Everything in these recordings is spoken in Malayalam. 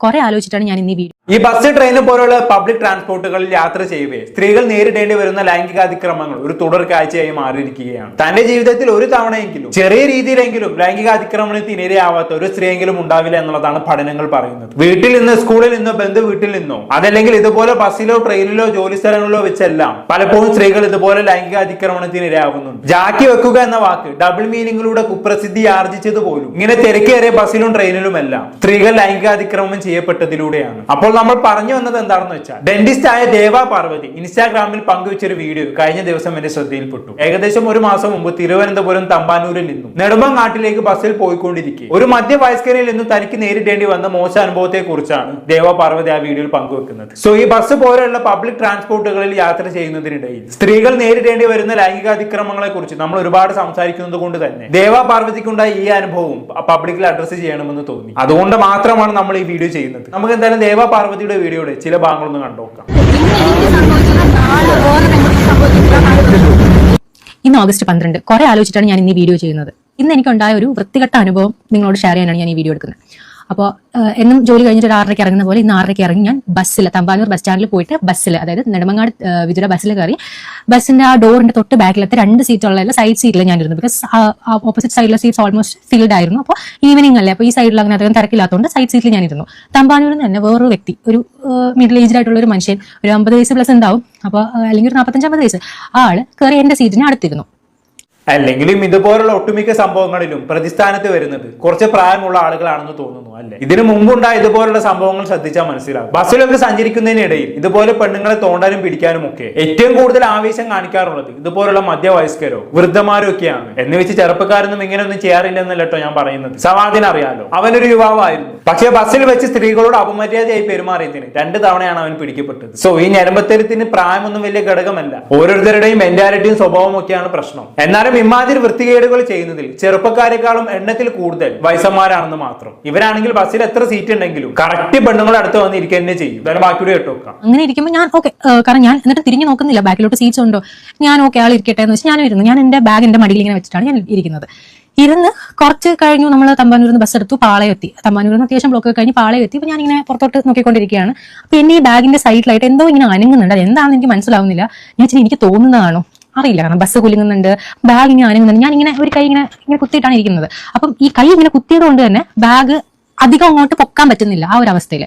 കുറെ ആലോചിച്ചിട്ടാണ് ഞാൻ ഇന്ന് ഈ വീഡിയോ ഈ ബസ് ട്രെയിൻ പോലുള്ള പബ്ലിക് ട്രാൻസ്പോർട്ടുകളിൽ യാത്ര ചെയ്യവേ സ്ത്രീകൾ നേരിടേണ്ടി വരുന്ന ലൈംഗിക അതിക്രമങ്ങൾ ഒരു തുടർ കാഴ്ചയായി മാറിയിരിക്കുകയാണ്. തന്റെ ജീവിതത്തിൽ ഒരു തവണയെങ്കിലും ചെറിയ രീതിയിലെങ്കിലും ലൈംഗിക അതിക്രമണത്തിന് ഇരയാവാത്ത ഒരു സ്ത്രീയെങ്കിലും ഉണ്ടാവില്ല എന്നുള്ളതാണ് പഠനങ്ങൾ പറയുന്നത്. വീട്ടിൽ നിന്ന് സ്കൂളിൽ നിന്നോ ബന്ധു വീട്ടിൽ നിന്നോ അതല്ലെങ്കിൽ ഇതുപോലെ ബസ്സിലോ ട്രെയിനിലോ ജോലി സ്ഥലങ്ങളിലോ വെച്ചെല്ലാം പലപ്പോഴും സ്ത്രീകൾ ഇതുപോലെ ലൈംഗിക അതിക്രമണത്തിന് ഇരയാകുന്നുണ്ട് ജാക്കി വെക്കുക എന്ന വാക്ക് ഡബിൾ മീനിങ്ങിലൂടെ കുപ്രസിദ്ധി ആർജിച്ചത് പോലും ഇങ്ങനെ തിരക്കേറിയ ബസ്സിലും ട്രെയിനിലുമെല്ലാം സ്ത്രീകൾ ലൈംഗിക അതിക്രമം ചെയ്യപ്പെട്ടതിലൂടെയാണ്. അപ്പോൾ നമ്മൾ പറഞ്ഞു വന്നത് എന്താണെന്ന് വെച്ചാൽ ഡെന്റിസ്റ്റ് ആയ ദേവ പാർവതി ഇൻസ്റ്റാഗ്രാമിൽ പങ്കുവച്ചൊരു വീഡിയോ കഴിഞ്ഞ ദിവസം എന്റെ ശ്രദ്ധയിൽപ്പെട്ടു. ഏകദേശം ഒരു മാസം മുമ്പ് തിരുവനന്തപുരം തമ്പാനൂരിൽ നിന്നും നെടുമ്പങ്ങാട്ടിലേക്ക് ബസ്സിൽ പോയിക്കൊണ്ടിരിക്കെ. ഒരു മധ്യവയസ്കനിൽ നിന്നും തനിക്ക് നേരിടേണ്ടി വന്ന മോശ അനുഭവത്തെ കുറിച്ചാണ് ദേവ പാർവതി ആ വീഡിയോയിൽ പങ്കുവെക്കുന്നത്. സോ ഈ ബസ് പോലെയുള്ള പബ്ലിക് ട്രാൻസ്പോർട്ടുകളിൽ യാത്ര ചെയ്യുന്നതിനിടയിൽ സ്ത്രീകൾ നേരിടേണ്ടി വരുന്ന ലൈംഗികാതിക്രമങ്ങളെ കുറിച്ച് നമ്മൾ ഒരുപാട് സംസാരിക്കുന്നത് കൊണ്ട് തന്നെ ദേവ പാർവതിക്കുണ്ടായ ഈ അനുഭവം പബ്ലിക്കിൽ അഡ്രസ്സ് ചെയ്യണമെന്ന് തോന്നി. അതുകൊണ്ട് മാത്രമാണ് നമ്മൾ ഈ വീഡിയോ ചെയ്യുന്നത്. നമുക്ക് എന്തായാലും ദേവ പാർവതിയുടെ വീഡിയോയുടെ ചില ഭാഗങ്ങളൊന്ന് കണ്ടുനോക്കാം ഇന്ന് ഓഗസ്റ്റ് പന്ത്രണ്ട്. കുറെ ആലോചിച്ചിട്ടാണ് ഞാൻ ഇന്ന് ഈ വീഡിയോ ചെയ്യുന്നത്. ഇന്ന് എനിക്കുണ്ടായ ഒരു വൃത്തികെട്ട അനുഭവം നിങ്ങളോട് ഷെയർ ചെയ്യാനാണ് ഞാൻ ഈ വീഡിയോ എടുക്കുന്നത്. അപ്പോൾ എന്നും ജോലി കഴിഞ്ഞിട്ട് ഒരു ആറരയ്ക്ക് ഇറങ്ങുന്ന പോലെ ഇന്ന് ആറരയ്ക്ക് ഇറങ്ങി ഞാൻ ബസ്സിൽ തമ്പാനൂർ ബസ് സ്റ്റാൻഡിൽ പോയിട്ട് ബസ്സിൽ അതായത് നെടുമങ്ങാട് വിതുര ബസ്സിൽ കയറി. ബസ്സിന്റെ ആ ഡോറിന്റെ തൊട്ട് ബാക്കിലത്തെ രണ്ട് സീറ്റുള്ള സൈഡ് സീറ്റിൽ ഞാൻ ഇരുന്നു. ബിക്കോസ് ഓപ്പോസിറ്റ് സൈഡിലെ സീറ്റ്സ് ഓൾമോസ്റ്റ് ഫിൽഡ് ആയിരുന്നു. അപ്പോൾ ഈവനിങ് അല്ലേ അപ്പോൾ ഈ സൈഡിൽ അങ്ങനെ അധികം തിരക്കില്ലാത്തതുകൊണ്ട് സൈഡ് സീറ്റിൽ ഞാൻ ഇരുന്നു. തമ്പാനൂരിൽ നിന്ന് തന്നെ വേറൊരു വ്യക്തി ഒരു മിഡിൽ ഏജ്ഡ് ആയിട്ടുള്ള ഒരു മനുഷ്യൻ ഒരു അമ്പത് വയസ്സ് പ്ലസ് ഉണ്ടാവും. അപ്പോൾ അല്ലെങ്കിൽ ഒരു നാൽപ്പത്തഞ്ച് അമ്പത് വയസ്സ് ആ ആൾ കയറി എന്റെ സീറ്റിന് അടുത്തിരുന്നു. അല്ലെങ്കിലും ഇതുപോലുള്ള ഒട്ടുമിക്ക സംഭവങ്ങളിലും പ്രതിസ്ഥാനത്ത് വരുന്നത് കുറച്ച് പ്രായമുള്ള ആളുകളാണെന്ന് തോന്നുന്നു അല്ലെ? ഇതിനു മുമ്പുണ്ടായ ഇതുപോലുള്ള സംഭവങ്ങൾ ശ്രദ്ധിച്ചാൽ മനസ്സിലാകും ബസ്സിലൊക്കെ സഞ്ചരിക്കുന്നതിനിടയിൽ ഇതുപോലെ പെണ്ണുങ്ങളെ തോണ്ടാനും പിടിക്കാനും ഒക്കെ ഏറ്റവും കൂടുതൽ ആവേശം കാണിക്കാറുള്ളത് ഇതുപോലുള്ള മധ്യവയസ്കരോ വൃദ്ധമാരോ ഒക്കെയാണ്. എന്ന് വെച്ച് ചെറുപ്പക്കാരൊന്നും ഇങ്ങനെയൊന്നും ചെയ്യാറില്ലെന്നല്ല കേട്ടോ ഞാൻ പറയുന്നത്. സവാദിന് അറിയാലോ. അവനൊരു യുവാവായിരുന്നു. പക്ഷേ ബസ്സിൽ വെച്ച് സ്ത്രീകളോട് അപമര്യാദയായി പെരുമാറിയതിന് രണ്ട് തവണയാണ് അവൻ പിടിക്കപ്പെട്ടത്. സോ ഈ ഞരമ്പത്തരത്തിന് പ്രായമൊന്നും വലിയ ഘടകമല്ല. ഓരോരുത്തരുടെയും മെന്റാലിറ്റിയും സ്വഭാവവും ഒക്കെയാണ് പ്രശ്നം. എന്നാലും ഇമാതിരി വൃത്തികേടുകൾ ചെയ്യുന്നതിൽ ചെറുപ്പക്കാരെക്കാളും എണ്ണത്തിൽ കൂടുതൽ വയസ്സന്മാരാണെന്ന് മാത്രം. ഇവരാണെങ്കിൽ ബസ്സിൽ എത്ര സീറ്റ് ഉണ്ടെങ്കിലും കറക്റ്റ് പെണ്ണുങ്ങളുടെ അടുത്ത് വന്ന് ഇരിക്കുക തന്നെ ചെയ്യും. വേറെ ബാക്കിയുടെ കേട്ടോക്കാം അങ്ങനെ ഇരിക്കുമ്പോൾ ഞാൻ ഓക്കെ കാരണം ഞാൻ എന്നിട്ട് തിരിഞ്ഞു നോക്കുന്നില്ല. ബാക്കിലോട്ട് സീറ്റ്സ് ഉണ്ടോ? ഞാൻ ഓക്കെ ആൾ ഇരിക്കട്ടെ എന്ന് വെച്ചാൽ ഞാൻ ഇരുന്നു. ഞാൻ എന്റെ ബാഗ് എന്റെ മടിയിൽ ഇങ്ങനെ വെച്ചിട്ടാണ് ഞാൻ ഇരിക്കുന്നത്. ഇരുന്ന് കുറച്ച് കഴിഞ്ഞു നമ്മൾ തമ്പാനൂരിൽ നിന്ന് ബസ് എടുത്തു പാളയം എത്തി. തമ്പാനൂരിൽ നിന്ന് അത്യാവശ്യം ബ്ലോക്ക് കഴിഞ്ഞ് പാളയം എത്തി. അപ്പൊ ഞാൻ ഇങ്ങനെ പുറത്തോട്ട് നോക്കിക്കൊണ്ടിരിക്കുകയാണ്. അപ്പോൾ എന്നെ ഈ ബാഗിന്റെ സൈഡിലായിട്ട് എന്തോ ഇങ്ങനെ അനങ്ങുന്നുണ്ട്. അത് എന്താണെന്ന് എനിക്ക് മനസ്സിലാവുന്നില്ല. ഞാൻ വെച്ചാൽ എനിക്ക് തോന്നുന്നതാണോ? അറിയില്ല. കാരണം ബസ് കുലുങ്ങുന്നുണ്ട് ബാഗ് ഇങ്ങനെ അനങ്ങുന്നുണ്ട് ഞാൻ ഇങ്ങനെ ഒരു കൈ ഇങ്ങനെ ഇങ്ങനെ കുത്തിയിട്ടാണ് ഇരിക്കുന്നത്. അപ്പം ഈ കൈ ഇങ്ങനെ കുത്തിയത് കൊണ്ട് തന്നെ ബാഗ് അധികം അങ്ങോട്ട് പൊക്കാൻ പറ്റുന്നില്ല ആ ഒരു അവസ്ഥയിൽ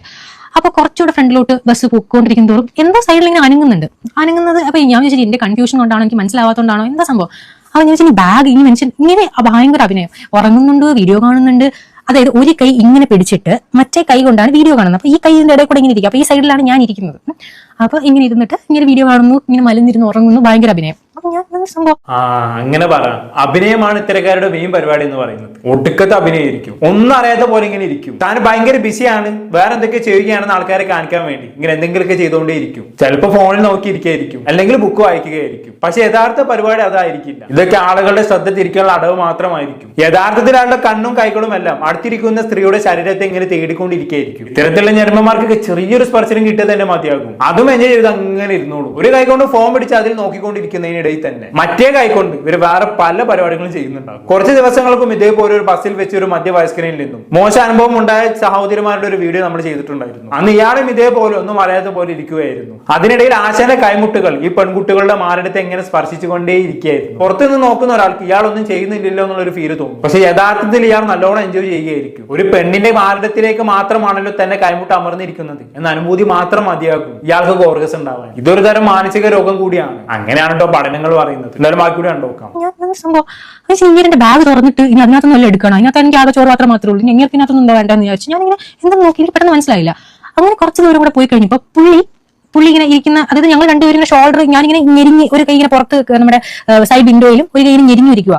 അപ്പൊ കുറച്ചുകൂടെ ഫ്രണ്ടിലോട്ട് ബസ് പോയിക്കൊണ്ടിരിക്കും തോറും എന്തോ സൈഡിൽ ഇങ്ങനെ അനങ്ങുന്നുണ്ട്. അനങ്ങുന്നത് അപ്പൊ ഞാൻ വിചാരിച്ചു എന്റെ കൺഫ്യൂഷൻ കൊണ്ടാണോ എനിക്ക് മനസ്സിലാവാത്തോണ്ടാണോ എന്താ സംഭവം? അപ്പൊ ഞാൻ ചോദിച്ചാൽ ബാഗ് ഈ മനുഷ്യൻ ഇങ്ങനെ ഭയങ്കര അഭിനയം. ഉറങ്ങുന്നുണ്ട് വീഡിയോ കാണുന്നുണ്ട്? അതായത് ഒരു കൈ ഇങ്ങനെ പിടിച്ചിട്ട് മറ്റേ കൈ കൊണ്ടാണ് വീഡിയോ കാണുന്നത്. അപ്പൊ ഈ കൈ ഇതിന്റെ ഇടയിൽ കൂടെ ഇങ്ങനെ ഇരിക്കും. അപ്പൊ ഈ സൈഡിലാണ് ഞാൻ ഇരിക്കുന്നത്. അപ്പൊ ഇങ്ങനെ ഇരുന്നിട്ട് ഇങ്ങനെ വീഡിയോ കാണുന്നു ഇങ്ങനെ മലന്നിരുന്ന് ഉറങ്ങുന്നു. ഭയങ്കര അഭിനയം. ഞാൻ സംഭവം. ആ അങ്ങനെ പറ. അഭിനയമാണ് ഇത്തരക്കാരുടെ മെയിൻ പരിപാടി എന്ന് പറയുന്നത്. ഒടുക്കത്തെ അഭിനയിരിക്കും ഒന്നും അറിയാത്ത പോലെ ഇങ്ങനെ ഇരിക്കും. താൻ ഭയങ്കര ബിസിയാണ്. വേറെ എന്തൊക്കെ ചെയ്യുകയാണെന്ന് ആൾക്കാരെ കാണിക്കാൻ വേണ്ടി. ഇങ്ങനെ എന്തെങ്കിലുമൊക്കെ ചെയ്തുകൊണ്ടേ ഇരിക്കും ചിലപ്പോൾ ഫോണിൽ നോക്കിയിരിക്കുകയായിരിക്കും അല്ലെങ്കിൽ ബുക്ക് വായിക്കുകയായിരിക്കും. പക്ഷെ യഥാർത്ഥ പരിപാടി അതായിരിക്കില്ല. ഇതൊക്കെ ആളുകളുടെ ശ്രദ്ധ തിരിക്കാനുള്ള അടവ് മാത്രമായിരിക്കും. യഥാർത്ഥത്തിൽ ആളുടെ കണ്ണും കൈകളും എല്ലാം അടുത്തിരിക്കുന്ന സ്ത്രീയുടെ ശരീരത്തെ ഇങ്ങനെ തേടിക്കൊണ്ടിരിക്കുകയായിരിക്കും ഇത്തരത്തിലുള്ള ഞരമ്പന്മാർക്കൊക്കെ ചെറിയൊരു സ്പർശനം കിട്ടിയത് തന്നെ മതിയാകും. അതും എൻജോയ് ചെയ്ത് അങ്ങനെ ഇരുന്നോളൂ. ഒരു കൈ കൊണ്ട് ഫോൺ പിടിച്ച് അതിൽ നോക്കിക്കൊണ്ടിരിക്കുന്നതിനിടയിൽ തന്നെ മറ്റേ കൈക്കൊണ്ട് കൊണ്ട് ഇവർ വേറെ പല പരിപാടികളും ചെയ്യുന്നുണ്ടാകും കുറച്ച് ദിവസങ്ങൾക്കും ഇതേപോലെ ഒരു ബസ്സിൽ വെച്ച് ഒരു മധ്യവയസ്കനിൽ നിന്നും മോശ അനുഭവം ഉണ്ടായ സഹോദരിമാരുടെ ഒരു വീഡിയോ നമ്മൾ ചെയ്തിട്ടുണ്ടായിരുന്നു. അന്ന് ഇയാളും ഇതേപോലെ ഒന്നും അറിയാത്ത പോലെ ഇരിക്കുകയായിരുന്നു. അതിനിടയിൽ ആശാന്റെ കൈമുട്ടുകൾ ഈ പെൺകുട്ടികളുടെ മാരടത്തെ എങ്ങനെ സ്പർശിച്ചുകൊണ്ടേ ഇരിക്കുകയായിരുന്നു പുറത്തുനിന്ന് നോക്കുന്ന ഒരാൾക്ക് ഇയാൾ ഒന്നും ചെയ്യുന്നില്ലല്ലോ എന്നുള്ള ഒരു ഫീൽ തോന്നും. പക്ഷെ യഥാർത്ഥത്തിൽ ഇയാൾ നല്ലോണം എൻജോയ് ചെയ്യുകയായിരിക്കും. ഒരു പെണ്ണിന്റെ മാരടത്തിലേക്ക് മാത്രമാണല്ലോ തന്നെ കൈമുട്ട് അമർന്നിരിക്കുന്നത്. എന്ന അനുഭൂതി മാത്രം മതിയാകും. ഇയാൾക്ക് കോർഗസ് ഉണ്ടാവാൻ. ഇതൊരു തരം മാനസിക രോഗം കൂടിയാണ്. അങ്ങനെയാണ് കേട്ടോ പഠനങ്ങൾ പറയുന്നത്. എന്തായാലും ബാക്കി കൂടി എന്താ സംഭവം അത് ബാഗ് തുറന്നിട്ട് ഇനി അതിനകത്തൊന്നും എല്ലാം എടുക്കണം? അതിനകത്ത് എനിക്ക് ആകെ ചോറ് മാത്രം മാത്രമേ ഉള്ളൂ. ഇനി ഇതിനകത്തൊന്നും എന്താ വേണ്ടെന്ന് ഞാൻ ഇങ്ങനെ എന്താ നോക്കി? എനിക്ക് പെട്ടെന്ന് മനസ്സിലായില്ല. അങ്ങനെ കുറച്ച് ദൂരം കൂടെ പോയി കഴിഞ്ഞപ്പോ പുള്ളി പുള്ളി ഇങ്ങനെ ഇരിക്കുന്ന അതായത് ഞങ്ങൾ രണ്ടുപേരും ഷോൾഡർ ഞാനിങ്ങനെ ഞെരിഞ്ഞ് ഒരു കൈ ഇങ്ങനെ പുറത്ത് നമ്മുടെ സൈഡ് വിൻഡോയിലും ഒരു കൈ ഞെരിഞ്ഞിരിക്കുക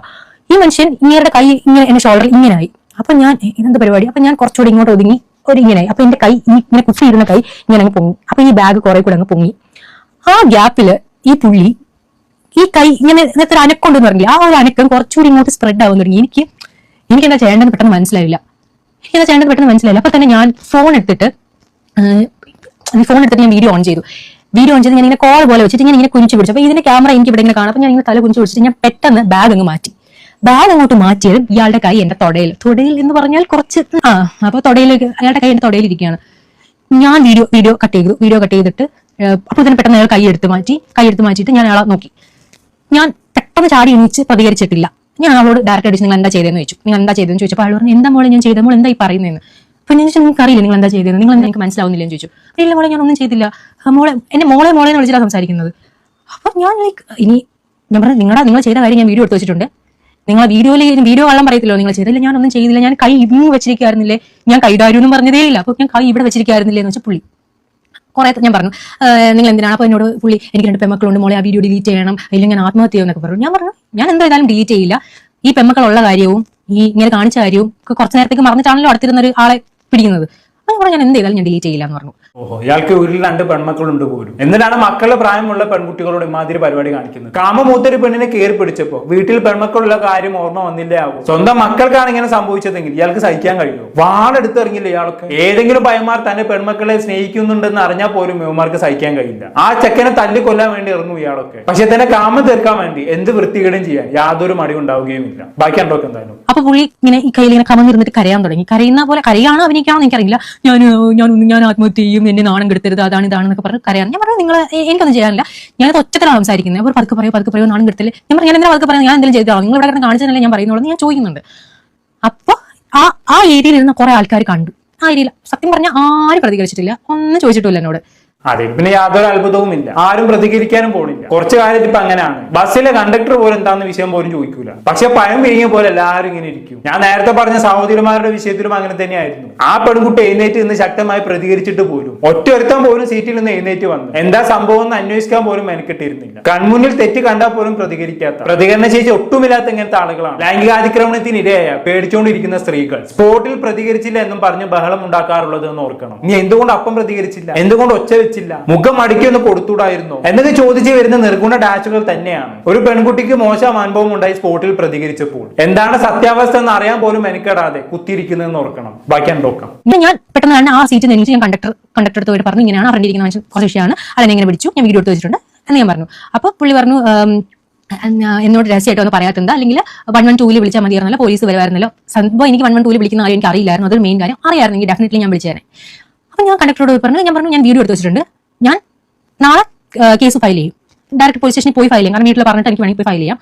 ഈ മനുഷ്യൻ ഇങ്ങനെ കൈ ഇങ്ങനെ എന്റെ ഷോൾഡർ ഇങ്ങനെയായി അപ്പൊ ഞാൻ ഇതെന്ത് പരിപാടി? അപ്പൊ ഞാൻ കുറച്ചുകൂടി ഇങ്ങോട്ട് ഒതുങ്ങി. ഒരു ഇങ്ങനെ അപ്പൊ എന്റെ കൈ ഇങ്ങനെ കുത്തിയിരുന്ന കൈ ഇങ്ങനെ അങ്ങ് പൊങ്ങി. അപ്പൊ ഈ ബാഗ് കുറെ കൂടെ അങ്ങ് പൊങ്ങി. ആ ഗ്യാപ്പിൽ ഈ പുള്ളി ഈ കൈ ഇങ്ങനെ ഇന്നത്തെ ഒരു അനക്കൊണ്ടെന്ന് പറഞ്ഞില്ല ആ ഒരു അനക്കം കുറച്ചുകൂടി ഇങ്ങോട്ട് സ്പ്രെഡ് ആവുന്നു തുടങ്ങി. എനിക്ക് എനിക്ക് എന്താ ചെയ്യേണ്ടത് പെട്ടെന്ന് മനസ്സിലായില്ല. എനിക്ക് എന്താ ചെയ്യേണ്ടത് പെട്ടെന്ന് മനസ്സിലായില്ല. അപ്പൊ തന്നെ ഞാൻ ഫോൺ എടുത്തിട്ട് ഫോൺ എടുത്തിട്ട് ഞാൻ വീഡിയോ ഓൺ ചെയ്തു. വീഡിയോ ഓൺ ചെയ്ത് ഞാൻ ഇങ്ങനെ കോൾ പോലെ വെച്ചിട്ട് ഞാൻ ഇങ്ങനെ കുഞ്ഞു പിടിച്ചു. അപ്പൊ ഇതിന്റെ ക്യാമറ എനിക്ക് ഇവിടെ കാണാം. അപ്പൊ ഞാൻ ഇങ്ങനെ തല കുഞ്ഞു പിടിച്ചിട്ട് ഞാൻ പെട്ടെന്ന് ബാഗ് അങ്ങ് മാറ്റി. ബാഗ് അങ്ങോട്ട് മാറ്റിയത് ഇയാളുടെ കൈ എന്റെ തൊടയിൽ. തൊടയിൽ എന്ന് പറഞ്ഞാൽ കുറച്ച് ആ അപ്പൊ തൊടയിലേക്ക് അയാളുടെ കൈ എന്റെ തൊടയിൽ ഇരിക്കുകയാണ്. ഞാൻ വീഡിയോ വീഡിയോ കട്ട് ചെയ്തു. വീഡിയോ കട്ട് ചെയ്തിട്ട് അപ്പോൾ തന്നെ പെട്ടെന്ന് അയാൾ കൈ എടുത്ത് മാറ്റി. കൈ എടുത്ത് മാറ്റിയിട്ട് ഞാൻ അയാളെ നോക്കി. ഞാൻ പെട്ടെന്ന് ചാടി എണീച്ച് പ്രതികരിച്ചിട്ടില്ല. ഞാൻ അവളോട് ഡയറക്റ്റ് അടിച്ച് നിങ്ങൾ എന്താ ചെയ്തതെന്ന് ചോദിച്ചു. നിങ്ങൾ എന്താ ചെയ്തതെന്ന് ചോദിച്ചപ്പോൾ അവൾ പറഞ്ഞു എന്താ മോളെ ഞാൻ ചെയ്ത? മോൾ എന്താ ഈ പറയുന്നതെന്ന് അപ്പൊ ഞാൻ ചോദിച്ചാൽ നിങ്ങൾക്ക് അറിയില്ല നിങ്ങൾ എന്താ ചെയ്തത് നിങ്ങൾ എന്താ എനിക്ക് മനസ്സിലാവുന്നില്ല? എന്ന് ചോദിച്ചു. ഇല്ല മോളെ ഞാൻ ഒന്നും ചെയ്തില്ല മോളെ എന്നെ മോളെ മോളെ എന്ന് വിളിച്ചിട്ടാണ് സംസാരിക്കുന്നത്. അപ്പൊ ഞാൻ ലൈക്ക് ഇനി ഞാൻ പറഞ്ഞു നിങ്ങളുടെ നിങ്ങൾ ചെയ്ത കാര്യം ഞാൻ വീഡിയോ എടുത്ത് വെച്ചിട്ടുണ്ട്. നിങ്ങൾ വീഡിയോയിൽ വീഡിയോ വെള്ളം പറയത്തില്ലോ നിങ്ങൾ ചെയ്തില്ല ഞാൻ ഒന്നും ചെയ്തില്ല. ഞാൻ കൈ ഇങ്ങ് വെച്ചിരിക്കായിരുന്നില്ലേ? ഞാൻ കൈ ഡാരു എന്ന് പറഞ്ഞതേ ഇല്ല. അപ്പൊ ഞാൻ കൈ ഇവിടെ വെച്ചിരിക്കായിരുന്നില്ലേ? എന്ന് വെച്ചാൽ പുള്ളി. കുറെ ഞാൻ പറഞ്ഞു "ഏഹ് നിങ്ങൾ എന്തിനാണ് അപ്പൊ എന്നോട് പുള്ളി എനിക്ക് രണ്ട് പെമ്മക്കളുണ്ട് മോളെ ആ വീഡിയോ ഡിലീറ്റ് ചെയ്യണം അല്ലെങ്കിൽ ഞാൻ ആത്മഹത്യ എന്നൊക്കെ പറഞ്ഞു. ഞാൻ പറഞ്ഞു ഞാൻ എന്തായാലും ഡിലീറ്റ് ചെയ്യില്ല. ഈ പെമ്മക്കളുള്ള കാര്യവും ഈ ഇങ്ങനെ കാണിച്ച കാര്യവും കുറച്ചു നേരത്തേക്ക് മറന്നിട്ടാണല്ലോ അടുത്തിരുന്ന ഒരു ആളെ പിടിക്കുന്നത്. അപ്പൊ ഞാൻ പറഞ്ഞു ഞാൻ എന്ത് ചെയ്താലും ഞാൻ ഡിലീറ്റ് ചെയ്യില്ല എന്ന് പറഞ്ഞു. ഓഹോ ഇയാൾക്ക് ഒരു രണ്ട് പെൺമക്കളുണ്ട് പോലും. എന്നിട്ടാണ് മക്കളുടെ പ്രായമുള്ള പെൺകുട്ടികളോട് ഇമാതിരി പരിപാടി കാണിക്കുന്നത്. കാമമൂത്തൊരു പെണ്ണിനെ കയറി പിടിച്ചപ്പോ വീട്ടിൽ പെൺമക്കളുള്ള കാര്യം ഓർമ്മ വന്നില്ലേ ആവും? സ്വന്തം മക്കൾക്കാണ് ഇങ്ങനെ സംഭവിച്ചതെങ്കിൽ ഇയാൾക്ക് സഹിക്കാൻ കഴിയുമോ? വാളെടുത്തിറങ്ങില്ല ഇയാൾക്ക് ഏതെങ്കിലും ഭയമാർ തന്നെ പെൺമക്കളെ സ്നേഹിക്കുന്നുണ്ടെന്ന് അറിഞ്ഞാൽ പോലും യുവമാർക്ക് സഹിക്കാൻ കഴിയില്ല. ആ ചെക്കനെ തല്ലി കൊല്ലാൻ വേണ്ടി ഇറങ്ങും ഇയാളൊക്കെ. പക്ഷെ തന്നെ കാമം തീർക്കാൻ വേണ്ടി എന്ത് വൃത്തികേടും ചെയ്യാൻ യാതൊരു മടി ഉണ്ടാവുകയുമില്ല. ബാക്കി കണ്ടോക്കെ എന്തായാലും. അപ്പൊ പുള്ളി ഇങ്ങനെ ഈ കയ്യിൽ ഇങ്ങനെ കമന്നിരുന്നിട്ട് കരയാൻ തുടങ്ങി. കരയുന്ന പോലെ കരയാണോ അഭിനയിക്കാണോ എനിക്കറിയില്ല. ഞാൻ ഞാൻ ഞാൻ ആത്മഹത്യ ചെയ്യും. എന്നെ നാണം കെടുത്തരുത് അതാണ് ഇതാണെന്നൊക്കെ പറഞ്ഞ് കരയാണ്. ഞാൻ പറഞ്ഞു നിങ്ങൾ എനിക്കൊന്നും ചെയ്യാനില്ല. ഞാനത് ഒറ്റത്തിലാണ് സംസാരിക്കുന്നത്. അവർ പതുക്കെ പറയോ പതുക്കെ പറയോ നാണം കെടുത്തില്ല ഞാൻ പറഞ്ഞു ഞാൻ എന്തിനാ പതുക്കെ പറയാം ഞാൻ എന്തെങ്കിലും ചെയ്തോ നിങ്ങൾ ഇവിടെ കിടന്ന് കാണിച്ചതല്ലേ ഞാൻ പറയുന്നുള്ളൂ ഞാൻ ചോദിക്കുന്നുണ്ട്. അപ്പോൾ ആ ആ ഏരിയയിൽ ഇരുന്ന കുറെ ആൾക്കാർ കണ്ടു. ആ ഏരിയയിൽ സത്യം പറഞ്ഞാൽ ആരും പ്രതികരിച്ചിട്ടില്ല. ഒന്നും ചോദിച്ചിട്ടില്ല എന്നോട്. അതെ. പിന്നെ യാതൊരു അത്ഭുതവുമില്ല. ആരും പ്രതികരിക്കാനും പോണില്ല. കുറച്ച് കാലത്ത് ഇപ്പൊ അങ്ങനെയാണ്. ബസ്സിലെ കണ്ടക്ടർ പോലും എന്താന്ന് വിഷയം പോലും ചോദിക്കൂല. പക്ഷെ പഴം വിരിഞ്ഞ പോലെ എല്ലാവരും ഇങ്ങനെ ഇരിക്കും. ഞാൻ നേരത്തെ പറഞ്ഞ സഹോദരിമാരുടെ വിഷയത്തിലും അങ്ങനെ തന്നെയായിരുന്നു. ആ പെൺകുട്ടി എഴുന്നേറ്റ് നിന്ന് ശക്തമായി പ്രതികരിച്ചിട്ട് പോലും ഒറ്റ ഒരുത്തൻ പോലും സീറ്റിൽ നിന്ന് എഴുന്നേറ്റ് വന്നു. എന്താ സംഭവം എന്ന് അന്വേഷിക്കാൻ പോലും മെനക്കെട്ടിരുന്നില്ല. കൺമുന്നിൽ തെറ്റ് കണ്ടാൽ പോലും പ്രതികരിക്കാത്ത. പ്രതികരണ ശേഷി ഒട്ടുമില്ലാത്ത ഇങ്ങനത്തെ ആളുകളാണ്. ലൈംഗികാതിക്രമണത്തിന് ഇരയായ പേടിച്ചുകൊണ്ടിരിക്കുന്ന സ്ത്രീകൾ. സ്പോട്ടിൽ പ്രതികരിച്ചില്ല എന്നും പറഞ്ഞ് ബഹളം ഉണ്ടാക്കാറുള്ളത് എന്ന് ഓർക്കണം. നീ എന്തുകൊണ്ട് അപ്പം പ്രതികരിച്ചില്ല? എന്തുകൊണ്ട് ഒച്ച വെച്ചില്ല മുഖം അടിക്കൊന്ന് കൊടുത്തൂടായിരുന്നു എന്നൊക്കെ ചോദിച്ചു വരുന്ന നിർഗുണ ഡാച്ചുകൾ തന്നെയാണ്. ഒരു പെൺകുട്ടിക്ക് മോശം അനുഭവം ഉണ്ടായി സ്പോട്ടിൽ പ്രതികരിച്ചപ്പോൾ. എന്താണ് സത്യാവസ്ഥ എന്ന് അറിയാൻ പോലും എനിക്കിടാതെ കുത്തിയിരിക്കുന്നതെന്ന് ഓർക്കണം. ബാക്കി നോക്കാം. ഞാൻ പെട്ടെന്ന് തന്നെ ആ സീറ്റ് നിന്ന് ഞാൻ കണ്ടക്ടർ കണ്ടക്ടർ അടുത്ത് പറഞ്ഞു ഇങ്ങനെയാണ് അറിഞ്ഞിരിക്കുന്ന മനുഷ്യൻ കുറച്ച് വിഷയമാണ്. അതിനെ ഇങ്ങനെ പിടിച്ചു. ഞാൻ വീഡിയോ എടുത്ത് വെച്ചിട്ടുണ്ട്. എന്ന് ഞാൻ പറഞ്ഞു. അപ്പൊ പുള്ളി പറഞ്ഞു "ഉം, ഞാൻ എന്നോട് രഹസ്യമായിട്ട് ഒന്ന് പറയാത്തത് അല്ലെങ്കിൽ വൺ വൺ ടൂവിൽ വിളിച്ചാൽ മതിയായിരുന്നല്ലോ പോലീസ് വരുമായിരുന്നല്ലോ. സംഭവം എനിക്ക് വൺ വൺ ടൂവിൽ വിളിക്കുന്ന കാര്യം എനിക്ക് അറിയില്ലായിരുന്നു അതൊരു മെയിൻ കാര്യം. അറിയായിരുന്നെങ്കിൽ ഡെഫിനറ്റ്ലി ഞാൻ വിളിച്ചേനെ. അപ്പൊ ഞാൻ കണ്ടക്ടറോട് പറഞ്ഞു ഞാൻ പറഞ്ഞു ഞാൻ വീഡിയോ എടുത്ത് വെച്ചിട്ടുണ്ട്. ഞാൻ നാളെ കേസ് ഫയൽ ചെയ്യും. ഡയറക്റ്റ് പോലീസ് സ്റ്റേഷനിൽ പോയി ഫയൽ ചെയ്യും. കാരണം വീട്ടിൽ പറഞ്ഞിട്ട് എനിക്ക് വേണമെങ്കിൽ പോയി ഫയൽ ചെയ്യാം.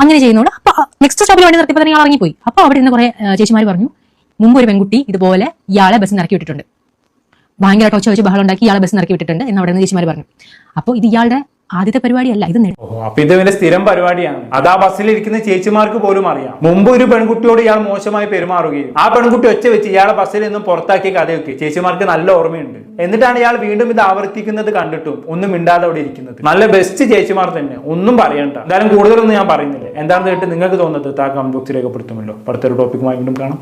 അങ്ങനെ ചെയ്യുന്നുണ്ട് അപ്പൊ നെക്സ്റ്റ് സ്റ്റോപ്പിൽ വേണ്ടി നിർത്തിയപ്പോൾ തന്നെ ഇയാൾ ഇറങ്ങിപ്പോയി. അപ്പൊ അവിടെ നിന്ന് കുറെ ചേച്ചിമാർ പറഞ്ഞു മുമ്പ് ഒരു പെൺകുട്ടി ഇതുപോലെ ഇയാളെ ബസ് ഇറക്കി വിട്ടിട്ടുണ്ട് ഭയങ്കര ടോച്ച് വെച്ച് ബഹളം ഉണ്ടാക്കി ഇയാളെ ബസ് ഇറക്കി വിട്ടിട്ടുണ്ട് എന്ന് അവിടെ നിന്ന് ചേച്ചിമാർ പറഞ്ഞു. അപ്പോൾ ഇത് ഇയാളുടെ ആദ്യത്തെ പരിപാടിയല്ല ഇത് അപ്പൊ ഇത് ഇവന്റെ സ്ഥിരം പരിപാടിയാണ്. അത് ബസ്സിൽ ഇരിക്കുന്ന ചേച്ചിമാർക്ക് പോലും അറിയാം. മുമ്പ് ഒരു പെൺകുട്ടിയോട് ഇയാൾ മോശമായി പെരുമാറുകയും ആ പെൺകുട്ടി ഒച്ച വെച്ച് ഇയാളെ ബസ്സിൽ നിന്നും പുറത്താക്കിയ കഥയൊക്കെ ചേച്ചിമാർക്ക് നല്ല ഓർമ്മയുണ്ട്. എന്നിട്ടാണ് ഇയാൾ വീണ്ടും ഇത് ആവർത്തിക്കുന്നത് കണ്ടിട്ടും ഒന്നും മിണ്ടാതെ അവിടെ ഇരിക്കുന്നത്. നല്ല ബെസ്റ്റ് ചേച്ചിമാർ തന്നെ ഒന്നും പറയണ്ട. എന്തായാലും കൂടുതലൊന്നും ഞാൻ പറയുന്നില്ല. എന്താണെന്ന് കേട്ട് നിങ്ങൾക്ക് തോന്നുന്നത് താ കമന്റ് ബോക്സിൽ രേഖപ്പെടുത്തുമല്ലോ. അടുത്തൊരു ടോപ്പിക്കുമായി വീണ്ടും കാണാം.